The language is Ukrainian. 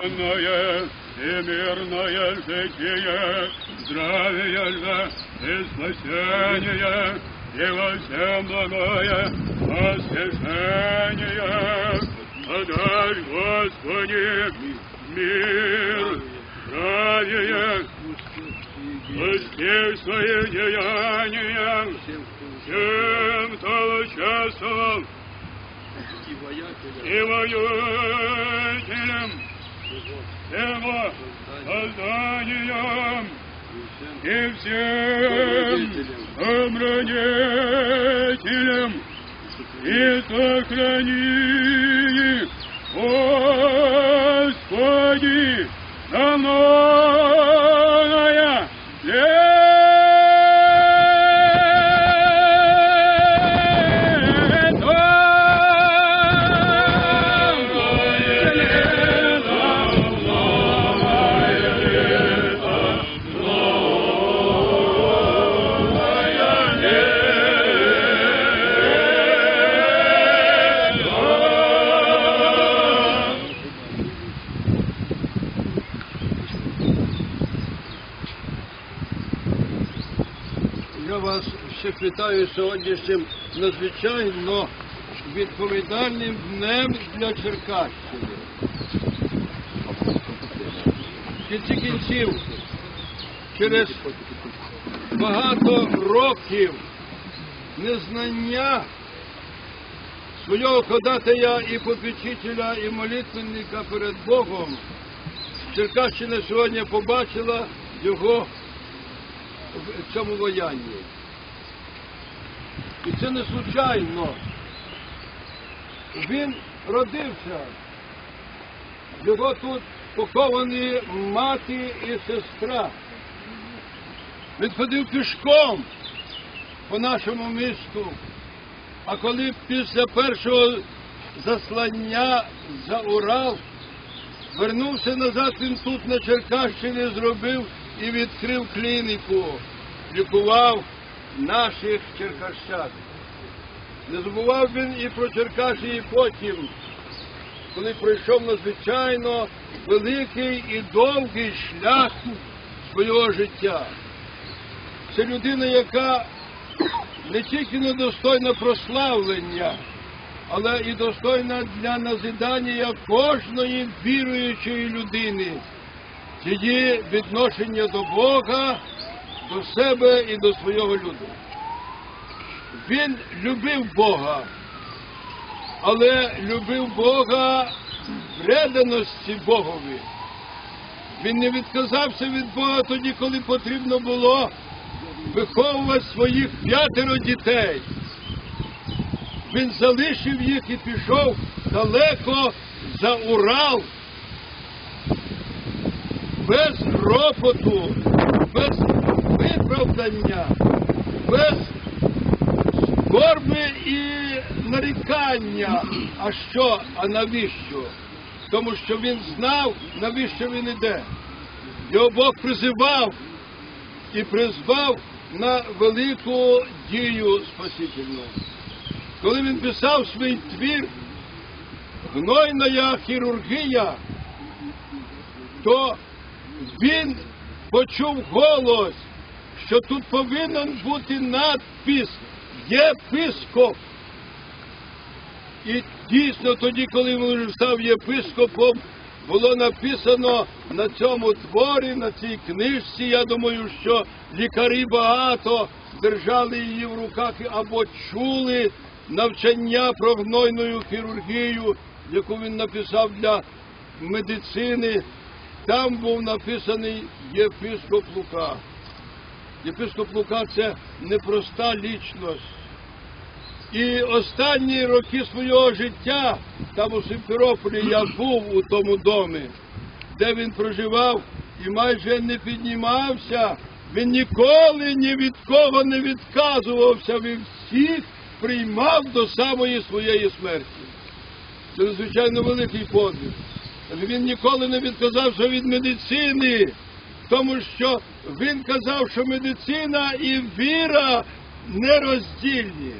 Мирное житие, здравие льва и спасение, и во всем благое восхищение. Подай, Господи, мир, здравие, пусти свои деяния, всем, кто участвовал и воятелем его созданием и всем обронителем и сохрани, Господи, на многое всіх вітаю сьогоднішнім надзвичайно відповідальним днем для Черкащини. В кінці кінців, через багато років незнання свого ходатая і попечителя, і молитвенника перед Богом, Черкащина сьогодні побачила його в цьому воянні. І це не случайно. Він родився. Його тут поховані мати і сестра. Він ходив пішком по нашому місту. А коли після першого заслання за Урал вернувся назад, він тут на Черкащині зробив і відкрив клініку, лікував наших черкащан. Не забував він і про Черкаші, потім, коли пройшов надзвичайно великий і довгий шлях свого життя. Це людина, яка не тільки недостойна прославлення, але і достойна для назидання кожної віруючої людини її відношення до Бога, до себе і до свого люду. Він любив Бога, але любив Бога в преданості Богові. Він не відказався від Бога тоді, коли потрібно було виховувати своїх п'ятеро дітей. Він залишив їх і пішов далеко за Урал без ропоту, без виправдання, без скорби і нарікання. А що, а навіщо? Тому що він знав, навіщо він іде. Його Бог призивав і призвав на велику дію спасительну. Коли він писав свій твір, гнойна хірургія, то він почув голос, що тут повинен бути надпис єпископ. І дійсно тоді, коли він став єпископом, було написано на цьому творі, на цій книжці. Я думаю, що лікарі багато держали її в руках або чули навчання про гнойну хірургію, яку він написав для медицини. Там був написаний єпископ Лука. Єпископ Лука це непроста лічність. І останні роки свого життя, там у Симферополі я був у тому домі, де він проживав і майже не піднімався. Він ніколи ні від кого не відказувався, він всіх приймав до самої своєї смерті. Це надзвичайно великий подвиг. Він ніколи не відказався від медицини, тому що він казав, що медицина і віра нероздільні.